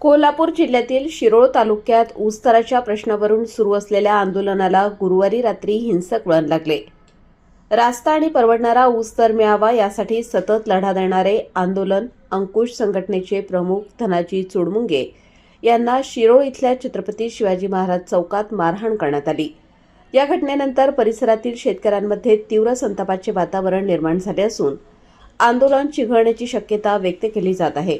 कोल्हापूर जिल्ह्यातील शिरोळ तालुक्यात ऊसतराच्या प्रश्नावरून सुरू असलेल्या आंदोलनाला गुरुवारी रात्री हिंसक वळण लागले. रास्ता आणि परवडणारा ऊसतर मिळावा यासाठी सतत लढा देणारे आंदोलन अंकुश संघटनेचे प्रमुख धनाजी चुडमुंगे यांना शिरोळ इथल्या छत्रपती शिवाजी महाराज चौकात मारहाण करण्यात आली. या घटनेनंतर परिसरातील शेतकऱ्यांमध्ये तीव्र संतापाचे वातावरण निर्माण झाले असून आंदोलन चिघळण्याची शक्यता व्यक्त केली जात आहे.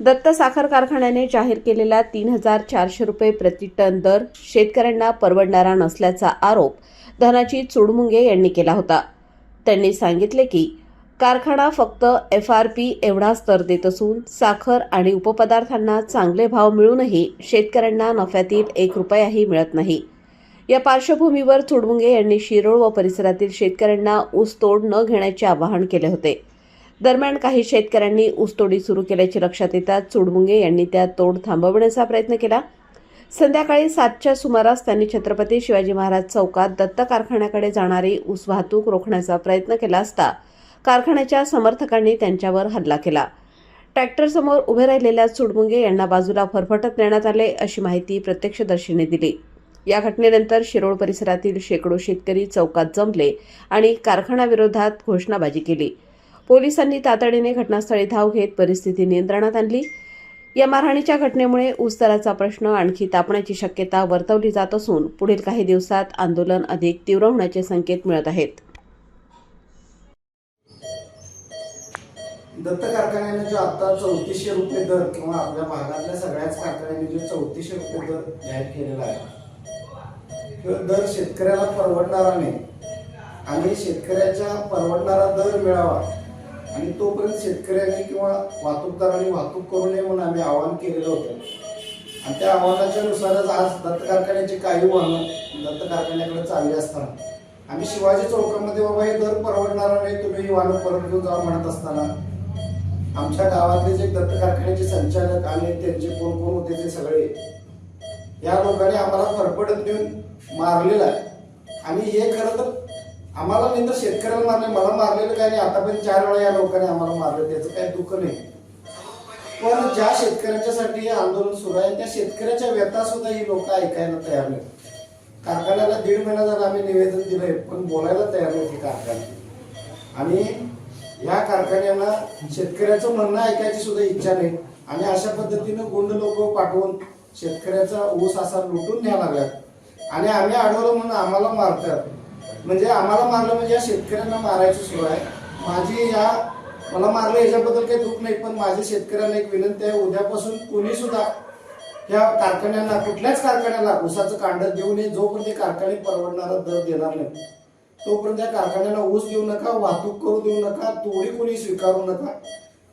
दत्त साखर कारखान्याने जाहीर केलेला तीन हजार चारशे रुपये प्रति टन दर शेतकऱ्यांना परवडणारा नसल्याचा आरोप धनाजी चुडमुंगे यांनी केला होता. त्यांनी सांगितले की कारखाना फक्त एफ आर पी एवढाच दर देत असून साखर आणि उपपदार्थांना चांगले भाव मिळूनही शेतकऱ्यांना नफ्यातील एक रुपयाही मिळत नाही. या पार्श्वभूमीवर चुडमुंगे यांनी शिरोळ व परिसरातील शेतकऱ्यांना ऊसतोड न घेण्याचे आवाहन केले होते. दरम्यान काही शेतकऱ्यांनी ऊसतोडी सुरू केल्याचे लक्षात येताच चुडमुंगे यांनी त्या तोड थांबवण्याचा प्रयत्न केला. संध्याकाळी सातच्या सुमारास त्यांनी छत्रपती शिवाजी महाराज चौकात दत्त कारखान्याकडे जाणारी ऊस वाहतूक रोखण्याचा प्रयत्न केला असता कारखान्याच्या समर्थकांनी त्यांच्यावर हल्ला केला. ट्रॅक्टरसमोर उभे राहिलेल्या चुडमुंगे यांना बाजूला फरफटत नेण्यात आले अशी माहिती प्रत्यक्षदर्शींनी दिली. या घटनेनंतर शिरोळ परिसरातील शेकडो शेतकरी चौकात जमले आणि कारखान्याविरोधात घोषणाबाजी केली. पोलिसांनी तातडीने घटनास्थळी धाव घेत परिस्थिती नियंत्रणात आणली. या मारहाणीच्या घटनेमुळे ऊसदराचा प्रश्न आणखी तापण्याची शक्यता वर्तवली जात असून पुढील काही दिवसात आंदोलन अधिक तीव्र होण्याचे संकेत मिळत आहेत. दत्त कारखान्याने जो आता चौतीसशे रुपये दर किंवा आपल्या भागातल्या सगळ्याच कारखान्याने जो चौतीसशे रुपये दर जाहीर केलेला आहे तो दर शेतकऱ्याला परवडणारा नाही. आणि शेतकऱ्याच्या परवडणारा दर मिळावा आणि तोपर्यंत शेतकऱ्यांनी किंवा वाहतूकदारांनी वाहतूक करू नये म्हणून आम्ही आवाहन केलेलं होतं. आणि त्या आव्हानाच्या नुसारच आज दत्त कारखान्याची काही वाहनं दत्त कारखान्याकडे चालली असताना. आम्ही शिवाजी चौकामध्ये बाबा हे दर परवडणारा नाही तुम्ही ही वाहनं परत घेऊन जा म्हणत असताना आमच्या गावातले जे दत्त कारखान्याचे संचालक आणि त्यांचे कोण कोण होते ते सगळे या लोकांनी आम्हाला फरफडत देऊन मारलेलं आहे. आणि हे खरं तर आम्हाला नाही तर शेतकऱ्याला मारले मला मारलेलं काय नाही. आतापर्यंत चार वेळा या लोकांनी आम्हाला मारलं त्याचं काही दुःख नाही. पण ज्या शेतकऱ्याच्यासाठी आंदोलन सुरू आहे त्या शेतकऱ्याच्या व्यथा सुद्धा ही लोक ऐकायला तयार नाही कारखान्याला दीड महिना झाला आम्ही निवेदन दिलंय पण बोलायला तयार नाही कारखाना. आणि या कारखान्यांना शेतकऱ्याचं म्हणणं ऐकायची सुद्धा इच्छा नाही. आणि अशा पद्धतीनं गुंड लोक पाठवून शेतकऱ्याचा ऊस असा लुटून न्याय लागल्यात. आणि आम्ही अडवलं म्हणून आम्हाला मारतात. म्हणजे आम्हाला मारलं म्हणजे या शेतकऱ्यांना मारायचं सुरू आहे. माझी या मला मारलं याच्याबद्दल काही दुःख नाही पण माझ्या शेतकऱ्यांना एक विनंती आहे उद्यापासून कोणी सुद्धा या कारखान्यांना कुठल्याच कारखान्याला ऊसाचं कांड देऊ नये जोपर्यंत ते कारखाने परवडणारा दर देणार नाही तोपर्यंत त्या कारखान्याला ऊस देऊ नका वाहतूक करू देऊ नका तोडी कोणी स्वीकारू नका.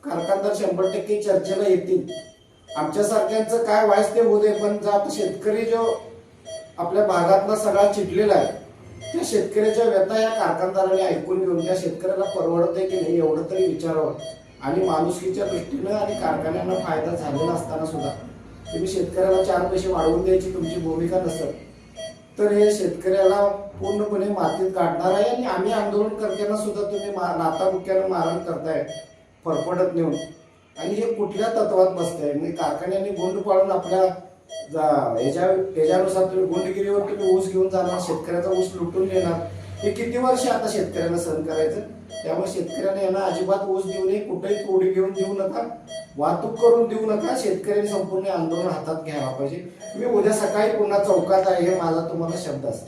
कारखानदार शंभर टक्के चर्चेला येतील. आमच्यासारख्यांचं काय व्हायचं ते होऊ दे पण जर आता शेतकरी जो आपल्या भागातला सगळा चिडलेला आहे त्या शेतकऱ्याच्या व्यथा या कारखानदाराने ऐकून घेऊन त्या शेतकऱ्याला परवडत आहे की नाही एवढं तरी विचारावं. आणि माणुसकीच्या दृष्टीनं आणि कारखान्यांना फायदा झालेला असताना सुद्धा तुम्ही शेतकऱ्याला चार पैसे वाढवून द्यायची तुमची भूमिका नसत तर हे शेतकऱ्याला पूर्णपणे मातीत काढणार आहे आणि आम्ही आंदोलन करताना सुद्धा तुम्ही मा- नाताबुक्यानं मारण करताय फरफडत नेऊन. आणि हे कुठल्या तत्वात बसतंय? म्हणजे कारखान्याने गोंड पाळून आपल्या जा- तुम्ही गुंडगिरीवर तुम्ही ऊस घेऊन जाणार शेतकऱ्याचा ऊस लुटून नेणार. हे किती वर्ष आता शेतकऱ्यांना सहन करायचं? त्यामुळे शेतकऱ्यांना यांना अजिबात ऊस देऊ नये कुठेही तोडी घेऊन देऊ नका वाहतूक करून देऊ नका शेतकऱ्यांनी संपूर्ण आंदोलन हातात घ्यायला पाहिजे. मी उद्या सकाळी पुन्हा चौकात आहे हे माझा तुम्हाला शब्द असतो.